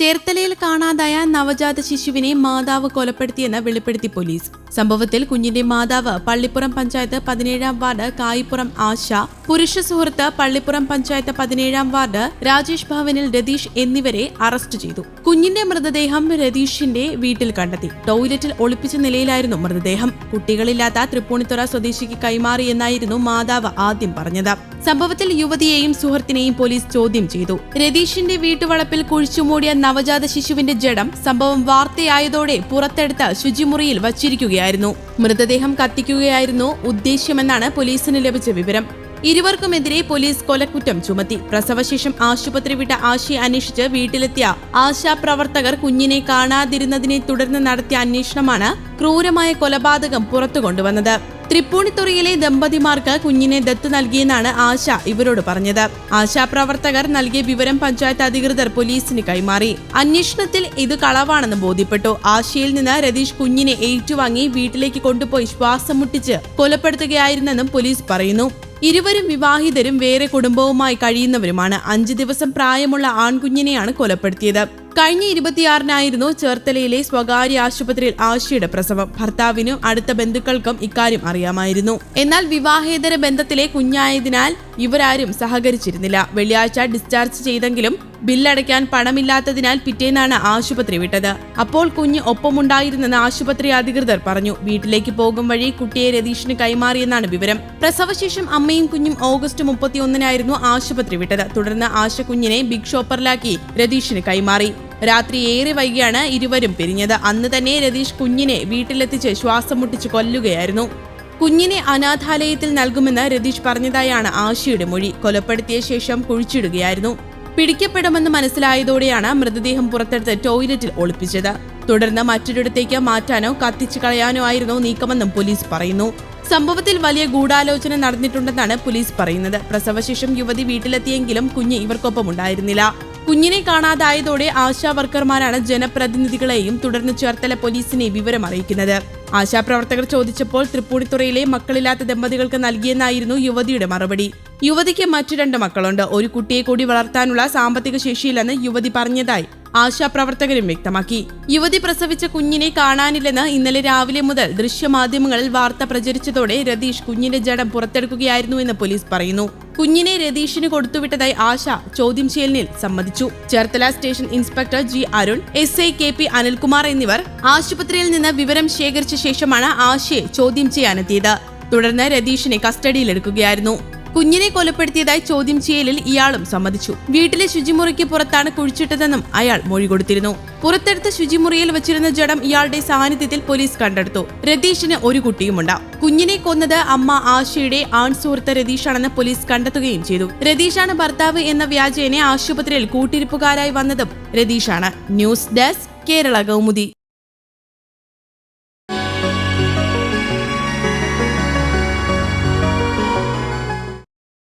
ചേർത്തലയിൽ കാണാതായ നവജാത ശിശുവിനെ മാതാവ് കൊലപ്പെടുത്തിയെന്ന് വെളിപ്പെടുത്തി പോലീസ്. സംഭവത്തിൽ കുഞ്ഞിന്റെ മാതാവ് പള്ളിപ്പുറം പഞ്ചായത്ത് പതിനേഴാം വാർഡ് കായിപ്പുറം ആശ പുരുഷ സുഹൃത്ത് പള്ളിപ്പുറം പഞ്ചായത്ത് പതിനേഴാം വാർഡ് രാജേഷ് ഭവനിൽ രതീഷ് എന്നിവരെ അറസ്റ്റ് ചെയ്തു. കുഞ്ഞിന്റെ മൃതദേഹം രതീഷിന്റെ വീട്ടിൽ കണ്ടെത്തി. ടോയ്ലറ്റിൽ ഒളിപ്പിച്ച നിലയിലായിരുന്നു മൃതദേഹം. കുട്ടികളില്ലാത്ത തൃപ്പൂണിത്തുറ സ്വദേശിക്ക് കൈമാറിയെന്നായിരുന്നു മാതാവ് ആദ്യം പറഞ്ഞത്. സംഭവത്തിൽ യുവതിയെയും സുഹൃത്തിനെയും പോലീസ് ചോദ്യം ചെയ്തു. രതീഷിന്റെ വീട്ടുവളപ്പിൽ കുഴിച്ചുമൂടിയ നവജാത ശിശുവിന്റെ ജഡം സംഭവം വാർത്തയായതോടെ പുറത്തെടുത്ത ശുചിമുറിയിൽ വച്ചിരിക്കുകയായിരുന്നു. മൃതദേഹം കത്തിക്കുകയായിരുന്നു ഉദ്ദേശ്യമെന്നാണ് പോലീസിന് ലഭിച്ച വിവരം. ഇരുവർക്കുമെതിരെ പോലീസ് കൊലക്കുറ്റം ചുമത്തി. പ്രസവശേഷം ആശുപത്രി വിട്ട ആശയെ അന്വേഷിച്ച് വീട്ടിലെത്തിയ ആശാപ്രവർത്തകർ കുഞ്ഞിനെ കാണാതിരുന്നതിനെ തുടർന്ന് നടത്തിയ അന്വേഷണമാണ് ക്രൂരമായ കൊലപാതകം പുറത്തു കൊണ്ടുവന്നത്. തൃപ്പൂണിത്തുറയിലെ ദമ്പതിമാർക്ക് കുഞ്ഞിനെ ദത്ത് നൽകിയെന്നാണ് ആശ ഇവരോട് പറഞ്ഞത്. ആശാപ്രവർത്തകർ നൽകിയ വിവരം പഞ്ചായത്ത് അധികൃതർ പോലീസിന് കൈമാറി. അന്വേഷണത്തിൽ ഇത് കളവാണെന്ന് ബോധ്യപ്പെട്ടു. ആശയിൽ നിന്ന് രതീഷ് കുഞ്ഞിനെ ഏറ്റുവാങ്ങി വീട്ടിലേക്ക് കൊണ്ടുപോയി ശ്വാസം മുട്ടിച്ച് കൊലപ്പെടുത്തുകയായിരുന്നെന്നും പോലീസ് പറയുന്നു. ഇരുവരും വിവാഹിതരും വേറെ കുടുംബവുമായി കഴിയുന്നവരുമാണ്. അഞ്ചു ദിവസം പ്രായമുള്ള ആൺകുഞ്ഞിനെയാണ് കൊലപ്പെടുത്തിയത്. കഴിഞ്ഞ ഇരുപത്തിയാറിനായിരുന്നു ചേർത്തലയിലെ സ്വകാര്യ ആശുപത്രിയിൽ ആശയുടെ പ്രസവം. ഭർത്താവിനും അടുത്ത ബന്ധുക്കൾക്കും ഇക്കാര്യം അറിയാമായിരുന്നു. എന്നാൽ വിവാഹേതര ബന്ധത്തിലെ കുഞ്ഞായതിനാൽ ഇവരാരും സഹകരിച്ചിരുന്നില്ല. വെള്ളിയാഴ്ച ഡിസ്ചാർജ് ചെയ്തെങ്കിലും ബില്ലടയ്ക്കാൻ പണമില്ലാത്തതിനാൽ പിറ്റേന്നാണ് ആശുപത്രി വിട്ടത്. അപ്പോൾ കുഞ്ഞ് ഒപ്പമുണ്ടായിരുന്നെന്ന് ആശുപത്രി അധികൃതർ പറഞ്ഞു. വീട്ടിലേക്ക് പോകും വഴി കുട്ടിയെ രതീഷിന് കൈമാറിയെന്നാണ് വിവരം. പ്രസവശേഷം അമ്മയും കുഞ്ഞും ഓഗസ്റ്റ് മുപ്പത്തിയൊന്നിനായിരുന്നു ആശുപത്രി വിട്ടത്. തുടർന്ന് ആശ കുഞ്ഞിനെ ബിഗ് ഷോപ്പറിലാക്കി രതീഷിന് കൈമാറി. രാത്രി ഏറെ വൈകിയാണ് ഇരുവരും പിരിഞ്ഞത്. അന്ന് തന്നെ രതീഷ് കുഞ്ഞിനെ വീട്ടിലെത്തിച്ച് ശ്വാസം മുട്ടിച്ച് കൊല്ലുകയായിരുന്നു. കുഞ്ഞിനെ അനാഥാലയത്തിൽ നൽകുമെന്ന് രതീഷ് പറഞ്ഞതായാണ് ആശയുടെ മൊഴി. കൊലപ്പെടുത്തിയ ശേഷം കുഴിച്ചിടുകയായിരുന്നു. പിടിക്കപ്പെടുമെന്ന് മനസ്സിലായതോടെയാണ് മൃതദേഹം പുറത്തെടുത്ത് ടോയ്ലറ്റിൽ ഒളിപ്പിച്ചത്. തുടർന്ന് മറ്റൊരിടത്തേക്ക് മാറ്റാനോ കത്തിച്ചു കളയാനോ ആയിരുന്നു നീക്കമെന്നും പോലീസ് പറയുന്നു. സംഭവത്തിൽ വലിയ ഗൂഢാലോചന നടന്നിട്ടുണ്ടെന്നാണ് പോലീസ് പറയുന്നത്. പ്രസവശേഷം യുവതി വീട്ടിലെത്തിയെങ്കിലും കുഞ്ഞ് ഇവർക്കൊപ്പം ഉണ്ടായിരുന്നില്ല. കുഞ്ഞിനെ കാണാതായതോടെ ആശാവർക്കർമാരാണ് ജനപ്രതിനിധികളെയും തുടർന്ന് ചേർത്തല പോലീസിനെ വിവരം അറിയിക്കുന്നത്. ആശാപ്രവർത്തകർ ചോദിച്ചപ്പോൾ തൃപ്പൂണിത്തുറയിലെ മക്കളില്ലാത്ത ദമ്പതികൾക്ക് നൽകിയെന്നായിരുന്നു യുവതിയുടെ മറുപടി. യുവതിക്ക് മറ്റു രണ്ട് മക്കളുണ്ട്. ഒരു കുട്ടിയെ കൂടി വളർത്താനുള്ള സാമ്പത്തിക ശേഷിയില്ലെന്ന് യുവതി പറഞ്ഞതായി ആശാപ്രവർത്തകരും വ്യക്തമാക്കി. യുവതി പ്രസവിച്ച കുഞ്ഞിനെ കാണാനില്ലെന്ന് ഇന്നലെ രാവിലെ മുതൽ ദൃശ്യമാധ്യമങ്ങളിൽ വാർത്ത പ്രചരിച്ചതോടെ രതീഷ് കുഞ്ഞിന്റെ ജഡം പുറത്തെടുക്കുകയായിരുന്നു എന്ന് പോലീസ് പറയുന്നു. കുഞ്ഞിനെ രതീഷിന് കൊടുത്തുവിട്ടതായി ആശ ചോദ്യം ചെയ്യലിനിൽ സമ്മതിച്ചു. Cherthala station inspector G Arun S I K P Anilkumar എന്നിവർ ആശുപത്രിയിൽ നിന്ന് വിവരം ശേഖരിച്ച ശേഷമാണ് ആശയെ ചോദ്യം ചെയ്യാനെത്തിയത്. തുടർന്ന് രതീഷിനെ കസ്റ്റഡിയിലെടുക്കുകയായിരുന്നു. കുഞ്ഞിനെ കൊലപ്പെടുത്തിയതായി ചോദ്യം ചെയ്യലിൽ ഇയാളും സമ്മതിച്ചു. വീട്ടിലെ ശുചിമുറിക്ക് പുറത്താണ് കുഴിച്ചിട്ടതെന്നും അയാൾ മൊഴി കൊടുത്തിരുന്നു. പുറത്തെടുത്ത ശുചിമുറിയിൽ വെച്ചിരുന്ന ജഡം ഇയാളുടെ സാന്നിധ്യത്തിൽ പോലീസ് കണ്ടെടുത്തു. രതീഷിന് ഒരു കുട്ടിയുമുണ്ട്. കുഞ്ഞിനെ കൊന്നത് അമ്മ ആശയുടെ ആൺ സുഹൃത്ത് രതീഷാണെന്ന് പോലീസ് കണ്ടെത്തുകയും ചെയ്തു. രതീഷാണ് ഭർത്താവ് എന്ന വ്യാജേനെ ആശുപത്രിയിൽ കൂട്ടിരിപ്പുകാരായി വന്നതും രതീഷാണ്. News desk Kerala Kaumudi.